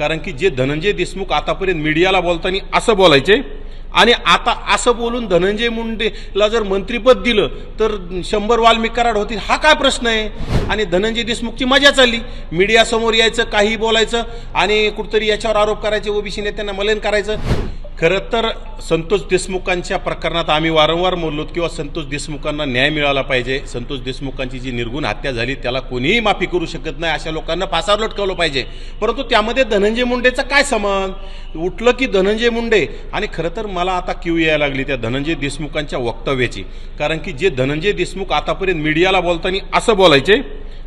कारण की जे धनंजय देशमुख आतापर्यंत मीडियाला बोलताना असं बोलायचे आणि आता असं बोलून धनंजय मुंडेला जर मंत्रीपद दिलं तर शंभर वाल्मिकराड होतील हा काय प्रश्न आहे? आणि धनंजय देशमुखची मजा चालली. मीडियासमोर यायचं काही बोलायचं आणि कुठतरी याच्यावर आरोप करायचे ओबीसी नेत्यांना मलन करायचं. खरं तर संतोष देशमुखांच्या प्रकरणात आम्ही वारंवार बोललो किंवा संतोष देशमुखांना न्याय मिळाला पाहिजे. संतोष देशमुखांची जी निर्गुण हत्या झाली त्याला कोणीही माफी करू शकत नाही अशा लोकांना फासावर लटकवलं पाहिजे. परंतु त्यामध्ये धनंजय मुंडेचा काय संबंध? उठलं की धनंजय मुंडे. आणि खरं तर मला आता क्यू यायला लागली त्या धनंजय देशमुखांच्या वक्तव्याची. कारण की जे धनंजय देशमुख आतापर्यंत मीडियाला बोलताना असं बोलायचे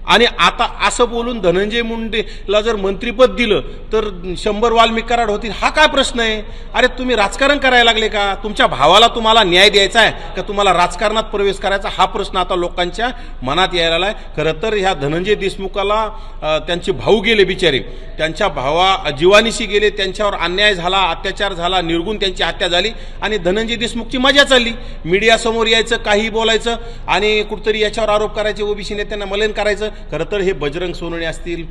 आणि आता असं बोलून धनंजय मुंडेला जर मंत्रीपद दिलं तर शंभर वाल्मिक कराड होतील. हा काय प्रश्न आहे? अरे तुम्ही राजकारण करायला लागले का? तुमच्या भावाला तुम्हाला न्याय द्यायचा आहे का? तुम्हाला राजकारणात प्रवेश करायचा? हा प्रश्न आता लोकांच्या मनात यायला आहे खरं तर ह्या धनंजय देशमुखाला त्यांचे भाऊ गेले बिचारे. त्यांच्या भावा जीवानिशी गेले त्यांच्यावर अन्याय झाला अत्याचार झाला निर्गुण त्यांची हत्या झाली आणि धनंजय देशमुखची मजा चालली. मीडियासमोर यायचं काही बोलायचं आणि कुठतरी याच्यावर आरोप करायचे ओबीसी नेत्यांना मलन करायचं. खरं तर हे बजरंग सोनवणे असतील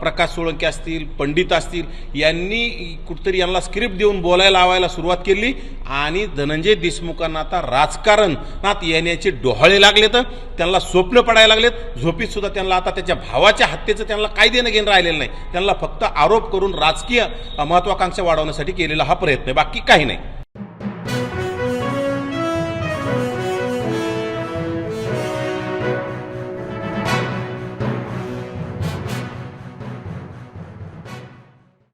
प्रकाश सोळंके असतील पंडित असतील यांनी कुठतरी यांना स्क्रिप्ट देऊन बोलायला लावायला सुरुवात केली आणि धनंजय देशमुखांना आता राजकारणात येण्याचे डोहाळे लागले तर त्यांना स्वप्न पडायला लागलेत. झोपीत सुद्धा त्यांना आता त्याच्या भावाच्या हत्येचं त्यांना काय देणं घेणं राहिलेलं नाही. त्यांना फक्त आरोप करून राजकीय महत्वाकांक्षा वाढवण्यासाठी केलेला हा प्रयत्न आहे. बाकी काही नाही.